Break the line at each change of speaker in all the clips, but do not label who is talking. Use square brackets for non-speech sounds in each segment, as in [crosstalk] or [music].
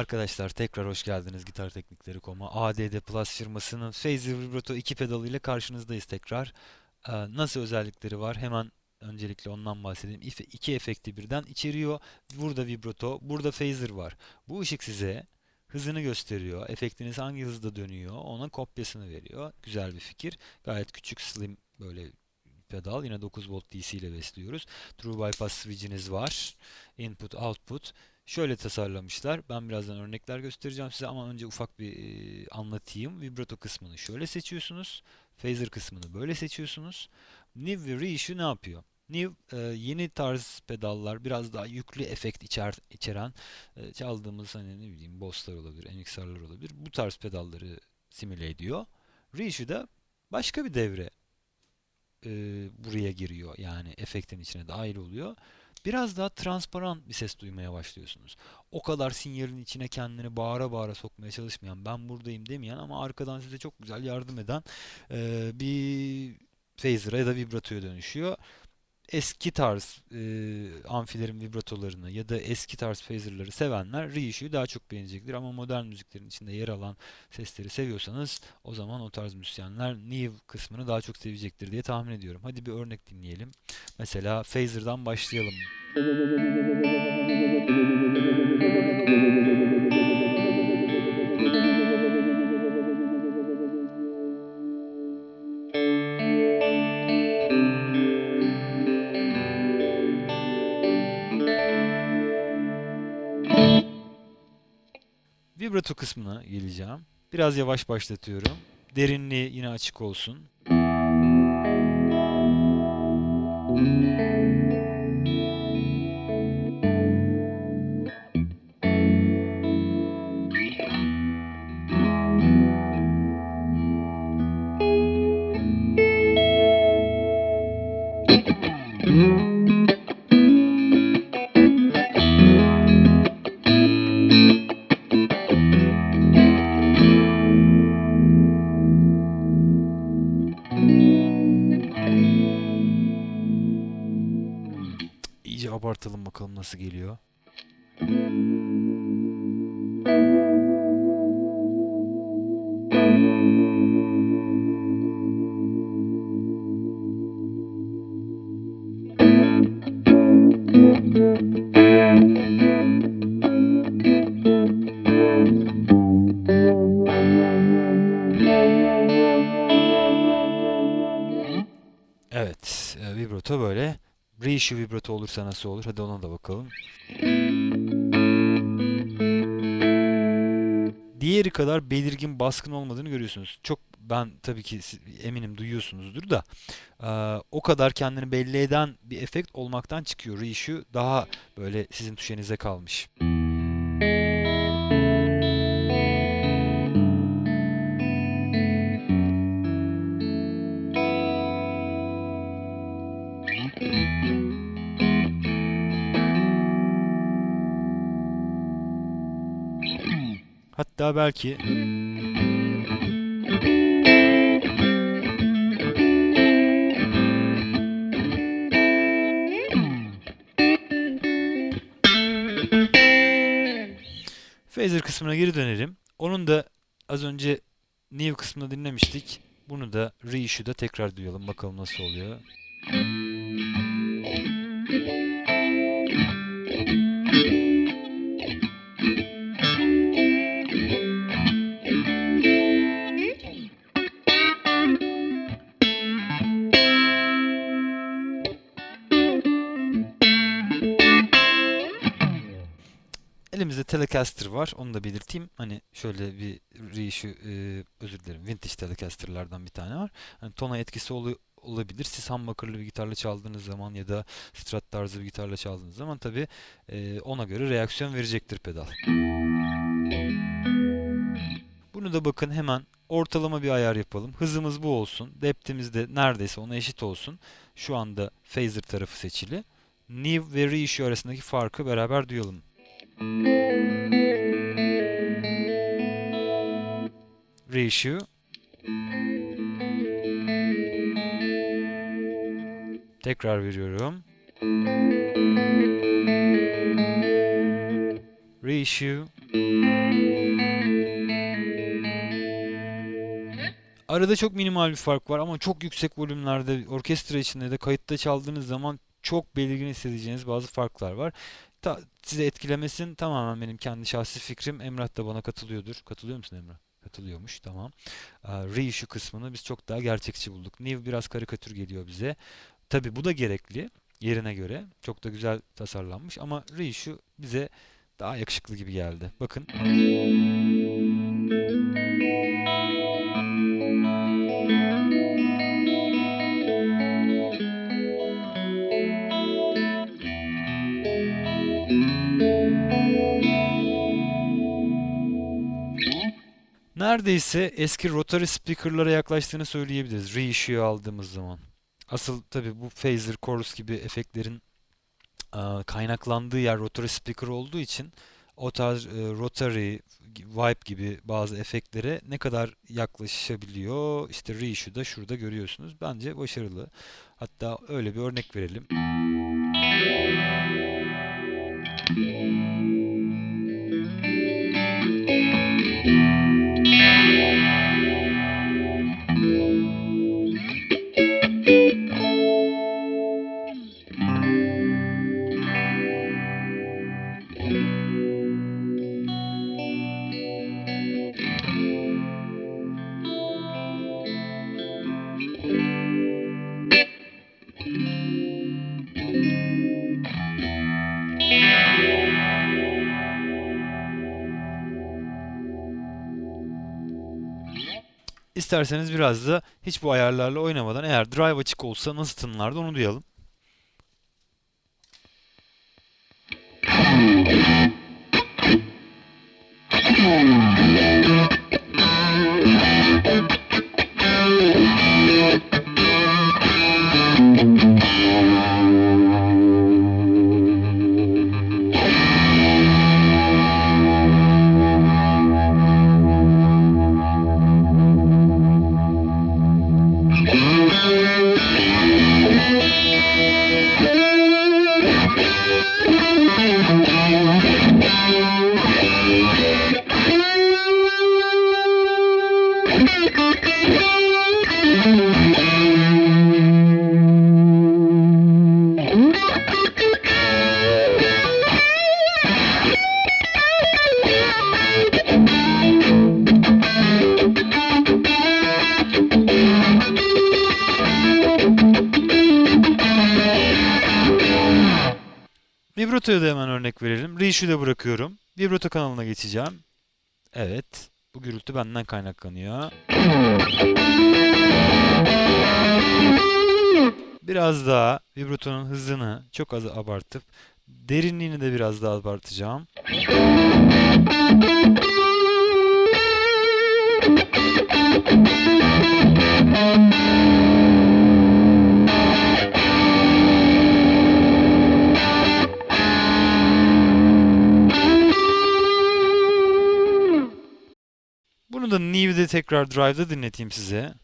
Arkadaşlar tekrar hoş geldiniz Gitar Teknikleri.com'a. ADD Plus firmasının Phaser Vibrato 2 pedalı ile karşınızdayız tekrar. Ee, nasıl özellikleri var? Hemen öncelikle ondan bahsedeyim. İki efekti birden içeriyor. Burada vibrato, burada phaser var. Bu ışık size hızını gösteriyor. Efektiniz hangi hızda dönüyor, ona kopyasını veriyor. Güzel bir fikir. Gayet küçük, slim böyle pedal. Yine 9 volt DC ile besliyoruz. True bypass switch'iniz var. Input, output. Şöyle tasarlamışlar. Ben birazdan örnekler göstereceğim size ama önce ufak bir e, anlatayım. Vibrato kısmını şöyle seçiyorsunuz. Phaser kısmını böyle seçiyorsunuz. New ve Reissue ne yapıyor? New e, yeni tarz pedallar biraz daha yüklü efekt içer, içeren e, çaldığımız hani ne bileyim Boss'lar olabilir, MXR'lar olabilir. Bu tarz pedalları simüle ediyor. Reissue da başka bir devre e, buraya giriyor. Yani efektin içine dahil oluyor. Biraz daha transparan bir ses duymaya başlıyorsunuz. O kadar sinyalin içine kendini bağıra bağıra sokmaya çalışmayan, ben buradayım demeyen ama arkadan size çok güzel yardım eden e, bir phaser'a ya da vibratoya dönüşüyor. Eski tarz e, amfilerin vibratolarını ya da eski tarz phaser'ları sevenler reissue'yu daha çok beğenecektir ama modern müziklerin içinde yer alan sesleri seviyorsanız o zaman o tarz müzisyenler new kısmını daha çok sevecektir diye tahmin ediyorum. Hadi bir örnek dinleyelim. Mesela Phaser'dan başlayalım. [laughs] Vibrato kısmına geleceğim. Biraz yavaş başlatıyorum. Derinliği yine açık olsun. İyice abartalım bakalım nasıl geliyor. Reissue vibrato olursa nasıl olur? Hadi ona da bakalım. Diğeri kadar belirgin baskın olmadığını görüyorsunuz. Çok ben tabii ki eminim duyuyorsunuzdur da e, o kadar kendini belli eden bir efekt olmaktan çıkıyor. Reissue daha böyle sizin tuşenize kalmış. Hatta belki Phaser kısmına geri dönelim. Onun da az önce New kısmını dinlemiştik. Bunu da Reissue'da tekrar duyalım. Bakalım nasıl oluyor. Elimizde Telecaster var. Onu da belirteyim. Hani şöyle bir reissue, e, özür dilerim. Vintage Telecaster'lardan bir tane var. Hani tona etkisi olu- olabilir. Siz humbucker'lı bir gitarla çaldığınız zaman ya da Strat tarzı bir gitarla çaldığınız zaman tabii e, ona göre reaksiyon verecektir pedal. Bunu da bakın hemen ortalama bir ayar yapalım. Hızımız bu olsun. Depth'imiz de neredeyse ona eşit olsun. Şu anda phaser tarafı seçili. New ve reissue arasındaki farkı beraber duyalım. Reissue. Tekrar veriyorum. Reissue. Arada çok minimal bir fark var ama çok yüksek volümlerde orkestra içinde de kayıtta çaldığınız zaman çok belirgin hissedeceğiniz bazı farklar var. Ta, size etkilemesin tamamen benim kendi şahsi fikrim. Emrah da bana katılıyordur. Katılıyor musun Emrah? Katılıyormuş tamam. Reissue kısmını biz çok daha gerçekçi bulduk. New biraz karikatür geliyor bize. Tabii bu da gerekli yerine göre. Çok da güzel tasarlanmış ama reissue bize daha yakışıklı gibi geldi. Bakın. Neredeyse eski rotary speaker'lara yaklaştığını söyleyebiliriz reissue'yu aldığımız zaman. Asıl tabii bu phaser, chorus gibi efektlerin aa, kaynaklandığı yer rotary speaker olduğu için o tarz e, rotary, vibe gibi bazı efektlere ne kadar yaklaşabiliyor işte reissue'da şurada görüyorsunuz. Bence başarılı. Hatta öyle bir örnek verelim. İsterseniz biraz da hiç bu ayarlarla oynamadan eğer drive açık olsa nasıl tınlardı onu duyalım. Vibrato'ya da hemen örnek verelim. Reissue'da bırakıyorum. Vibrato kanalına geçeceğim. Evet. Bu gürültü benden kaynaklanıyor. Biraz daha vibratonun hızını çok az abartıp derinliğini de biraz daha abartacağım. Da New'de tekrar Drive'da dinleteyim size.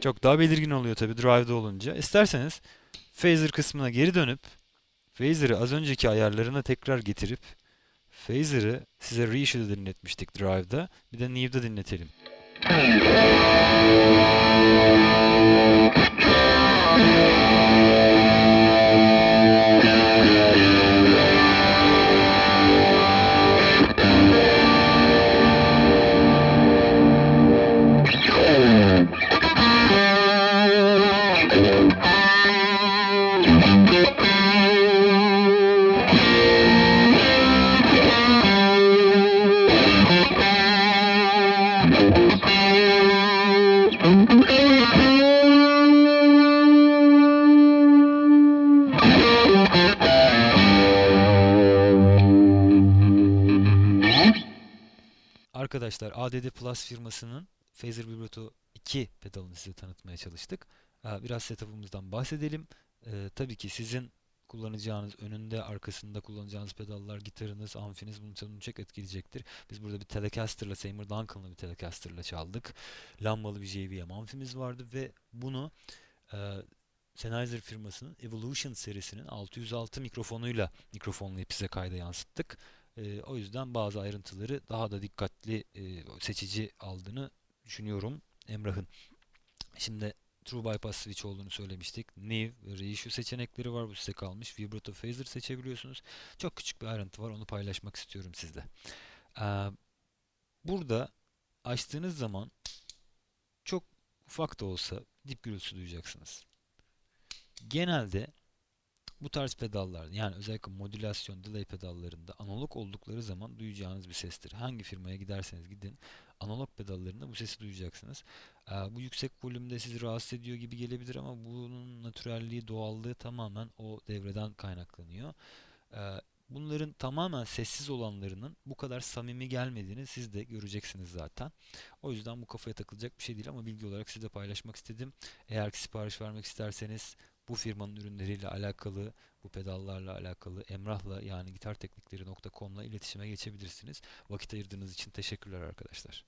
Çok daha belirgin oluyor tabii Drive'da olunca. İsterseniz Phaser kısmına geri dönüp Phaser'ı az önceki ayarlarına tekrar getirip Phaser'ı size Reissue'da dinletmiştik Drive'da. Bir de New'da dinletelim. Arkadaşlar ADD Plus firmasının Phaser Vibrato 2 pedalını size tanıtmaya çalıştık. Ee, Biraz setup'ımızdan bahsedelim. Ee, tabii ki sizin kullanacağınız, önünde, arkasında kullanacağınız pedallar, gitarınız, amfiniz çalımını çok etkileyecektir. Biz burada bir Telecaster'la, Seymour Duncan'la bir Telecaster'la çaldık. Lambalı bir JVM amfimiz vardı ve bunu e, Sennheiser firmasının Evolution serisinin 606 mikrofonuyla mikrofonlayıp size kayda yansıttık. Ee, o yüzden bazı ayrıntıları daha da dikkatli e, seçici aldığını düşünüyorum Emrah'ın. Şimdi True Bypass Switch olduğunu söylemiştik. New ve Reissue seçenekleri var. Bu size kalmış. Vibrato Phaser seçebiliyorsunuz. Çok küçük bir ayrıntı var. Onu paylaşmak istiyorum sizle. Ee, burada açtığınız zaman çok ufak da olsa dip gürültüsü duyacaksınız. Genelde bu tarz pedallar yani özellikle modülasyon delay pedallarında analog oldukları zaman duyacağınız bir sestir. Hangi firmaya giderseniz gidin analog pedallarında bu sesi duyacaksınız. Ee, bu yüksek volümde sizi rahatsız ediyor gibi gelebilir ama bunun natürelliği, doğallığı tamamen o devreden kaynaklanıyor. Ee, bunların tamamen sessiz olanlarının bu kadar samimi gelmediğini siz de göreceksiniz zaten. O yüzden bu kafaya takılacak bir şey değil ama bilgi olarak size paylaşmak istedim. Eğer ki sipariş vermek isterseniz bu firmanın ürünleriyle alakalı, bu pedallarla alakalı Emrah'la yani gitarteknikleri.com'la iletişime geçebilirsiniz. Vakit ayırdığınız için teşekkürler arkadaşlar.